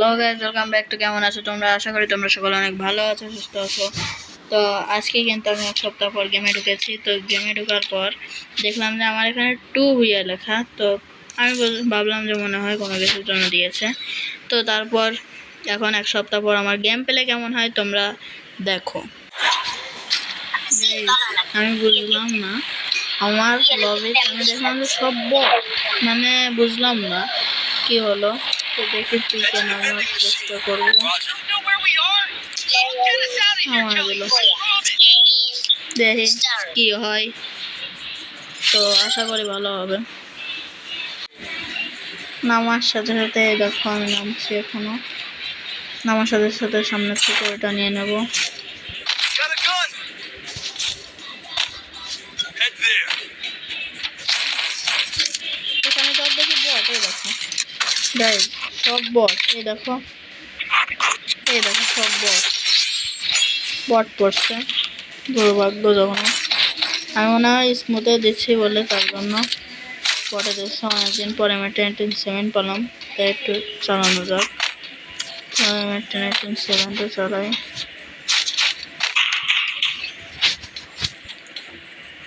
Hello guys welcome back to কেমন আছো তোমরা? আশা করি তোমরা সকলে অনেক ভালো আছো, সুস্থ আছো। তো আজকে কিন্তু আমি এক সপ্তাহ পর গেমে ঢুকেছি। তো গেমে ঢোকার পর দেখলাম যে আমার এখানে টু হুইয়া লেখা। তো আমি বল- ভাবলাম যে মনে হয় কোনো কিছুর জন্য দিয়েছে। তো তারপর এখন এক সপ্তাহ পর আমার গেম পেলে কেমন হয় তোমরা দেখো। আমি বুঝলাম না। আমার লবিতে আমি দেখলাম যে সব মানে বুঝলাম না কি হলো। দেখি চেষ্টা করব। কি হয়। তো আশা করি ভালো হবে। নামার সাথে সাথে দেখো আমি নামছি এখনও। নামার সাথে সাথে সামনে থেকে ওটা নিয়ে নেব. এখানে দেখি বট দেখো। গাইজ সব বট। এই দেখো। এই দেখো সব বট। বট পড়ছে। দুর্ভাগ্য যখন আমি মনে হয় স্মুথে দিচ্ছি বলে তার জন্য। পরে দিচ্ছি অনেকদিন পরে আমি টেন টেন সেভেন পেলাম। তাই একটু চালানো যাক। আমি টেন টেন সেভেনটা চালাই।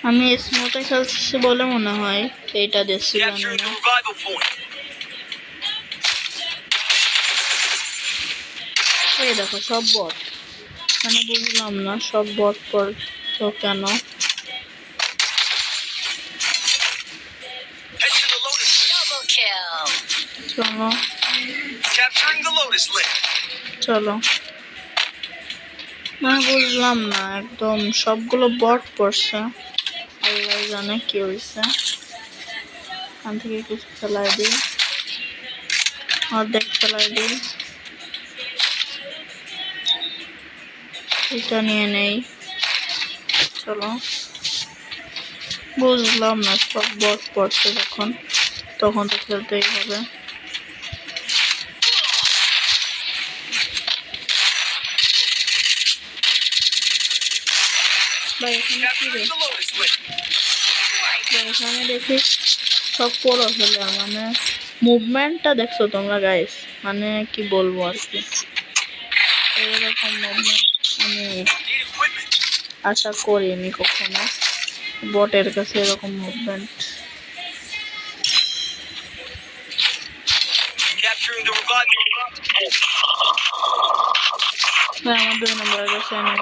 আমি স্মুথে খেলছি বলে মনে হয় এইটা দিচ্ছিলাম এই দেখো, সব বট মানে বুঝলাম না, সব বট তো কেন. চলো. চলো। মানে বুঝলাম না, একদম সবগুলো বট পড়ছে আল্লাহ জানে কি হয়েছে এখান থেকে কিছু ফেলাই দিই। অর্ধেক ফেলাই দিই। এটা নিয়ে নেই। চলো। বুঝলাম না, সব বট পড়ছে যখন। তখন তো খেলতেই হবে। এখানে এখানে দেখি সব পড়ো ফেলে মানে মুভমেন্টটা দেখছ তোমরা গাইস মানে কি বলব আর কি? এরকম মুভমেন্ট আমি আশা করিনি কখনো। বটের কাছে এরকম মুভমেন্ট revival আমার দুই নম্বরের কাছে আমার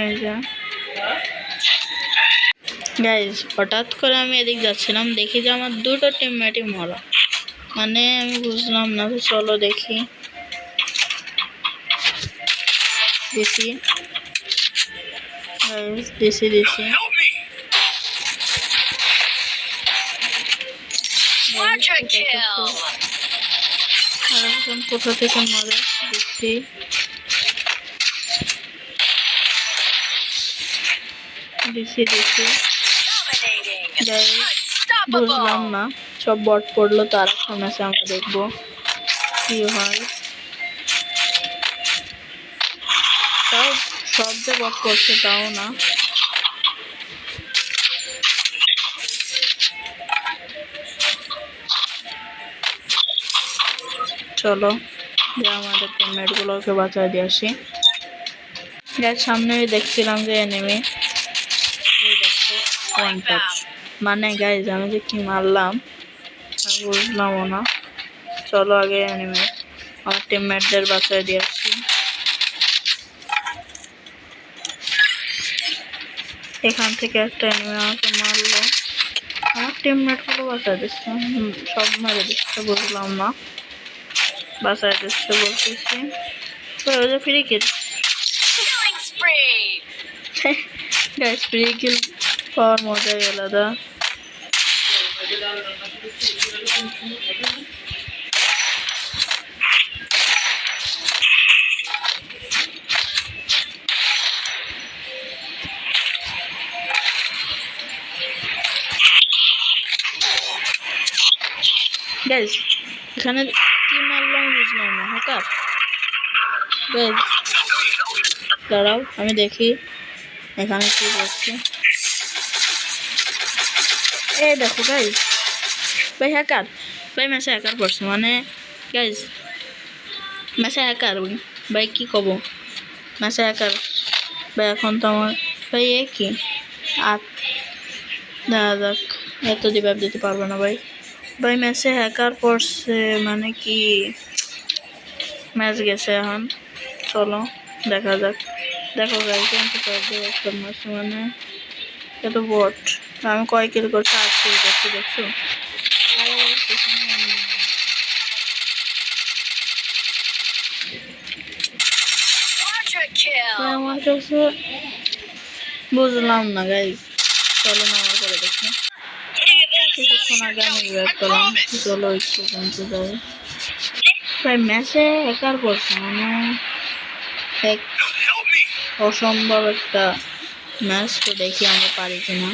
এই যে। গাইজ হঠাৎ করে আমি এদিক যাচ্ছিলাম দেখি যে আমার দুটো টিমমেটই মরা। মানে আমি বুঝলাম না তো চলো দেখি। দিছি। দিছি দিছি. আরেকজন কোথা থেকে মরে? দেখছি দিছি দিছি। Guys, বুঝলাম. না সব বট পড়ল তো আর একটা ম্যাচে আমরা দেখব কি হয়। তাও সব যে বট পড়ছে তাও না। চলো যে আমাদের টিমমেটগুলোকে বাঁচায় দিয়ে আসি। যার সামনে দেখছিলাম যে এনিমি ওয়ান মানে গাইজ আমি যে কি মারলাম বুঝলামও না। চলো আগে এনিমি আমার টিমমেটদের বাঁচায় দিয়ে আসি। এখান থেকে একটা এনিমি আমাকে মারলো। আমার টিমমেটগুলো বাঁচায় দিচ্ছে সব মেরে দিচ্ছে বুঝলাম না। বাঁচায় দিচ্ছে বলতেছি। তো ওই যে free kill. Guys free kill পাওয়ার মজাই আলাদা গাইজ এখানে কি মারলাম বুঝলাম না হঠাৎ গাইজ দাঁড়াও আমি দেখি এখানে কি করছে এই দেখো গাইজ ভাই হ্যাকার ভাই মেসে হ্যাকার পড়ছে মানে গাইজ মেসে হ্যাকার ভাই, কি কব? মেসে হ্যাকার ভাই, এখন তো আমার, ভাই, এ কি? আর দেখা যাক এত রিভাইভ দিতে পারব না, ভাই। ভাই ম্যাচে হ্যাকার পড়ছে মানে কি? ম্যাচ গেছে এখন, চলো, দেখা যাক। দেখো গাই কিন্তু একটা মানে এটা বট আমি কয় কিল করছি আট কিল করছি দেখছ? বুঝলাম না গাইজ চলো না আমার করে দেখি। কিছুক্ষণ আগে আমি রিভাইভ করলাম চলো একটু কমতে যাই। ভাই ম্যাচে হ্যাকার করছে মানে এক অসম্ভব একটা ম্যাচ তো দেখি আমরা পারি কিনা।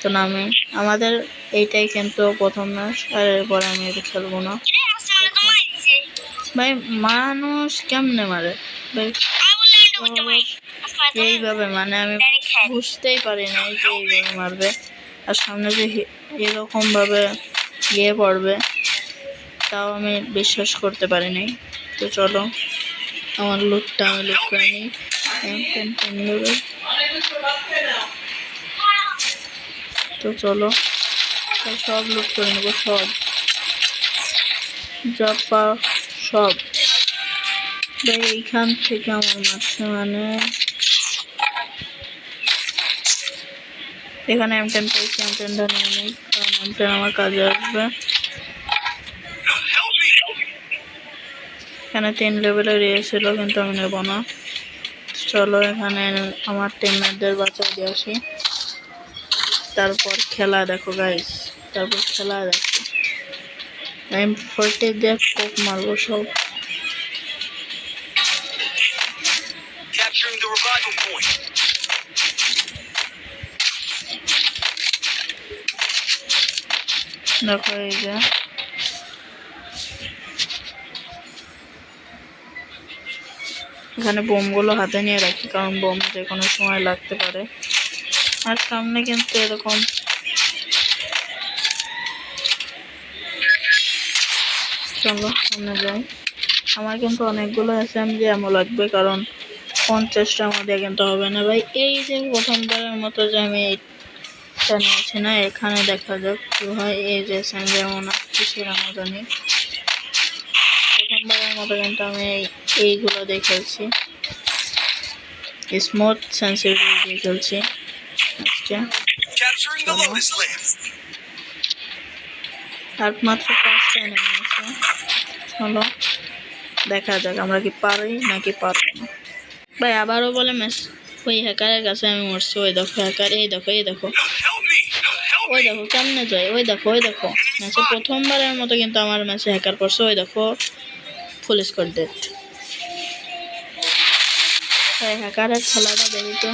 তো নামে আমাদের এইটাই কিন্তু প্রথম ম্যাচ আর এরপরে আমি এটা খেলব না ভাই মানুষ কেমনে মারে ভাই এইভাবে মানে আমি বুঝতেই পারি না যে এইভাবে মারবে আর সামনে যে এরকমভাবে ইয়ে পড়বে তাও আমি বিশ্বাস করতে পারিনি তো চলো আমার লুকটা আমি লুক করে নিই তো চলো সব লুট করে নেব, সব। যা পা, সব। এইখান থেকে আমার মাসে মানে এখানে এম টেন পেয়েছি এম টেনটা নিয়ে নিই, কারণ এম টেন আমার কাজে আসবে। এখানে তিন লেভেলের ইয়ে ছিল, কিন্তু আমি নেব না। চলো এখানে আমার টিমমেটদের বাঁচাই দিয়ে আসি। তারপর খেলা দেখো গাইস তারপর খেলা দেখো। এম ফোরটি দিয়ে কোপ মারবো সব। Capturing the revival point. দেখো এই যে। এখানে বোমগুলো হাতে নিয়ে রাখি কারণ বোম যে কোনো সময় লাগতে পারে। আর সামনে কিন্তু এরকম চলো, সামনে যাই। আমার কিন্তু অনেকগুলো এসএমজি এমন লাগবে, কারণ পঞ্চাশটার মধ্যে কিন্তু হবে না ভাই। এই যে প্রথমবারের মতো যে আমি এইটা নিয়েছি না, এখানে দেখা যাক কি হয়। এই যে এসএমজি এমন কিসের আমার জানি। প্রথমবারের মতো কিন্তু আমি এই- এইগুলো দেখেছি স্মুথ সেন্সিটিভ দিয়ে খেলছি আর মাত্র পাঁচটা নেমে আছে চলো দেখা যাক আমরা কি পারি নাকি পারব না ভাই আবারও বলে মেস ওই হ্যাকারের কাছে আমি মরছি ওই দেখো হ্যাকার এই দেখো এই দেখো ওই দেখো কেমনে যায় ওই দেখো ওই দেখো ম্যাচে প্রথমবারের মতো কিন্তু আমার ম্যাচে হ্যাকার করছে ওই দেখো ফুল স্কোর ডেট হ্যাকারের খেলাটা দেখি তো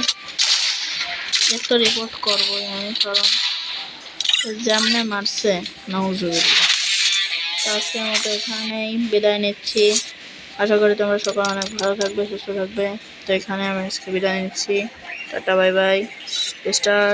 এর রিপোর্ট করব আমি, কারণ যেমনে মারছে নজুবিল্লা তো আজকের মতো এখানেই বিদায় নিচ্ছি। আশা করি তোমরা সকাল অনেক ভালো থাকবে, সুস্থ থাকবে। তো এখানে আমি আজকে বিদায় নিচ্ছি। Tata bye bye star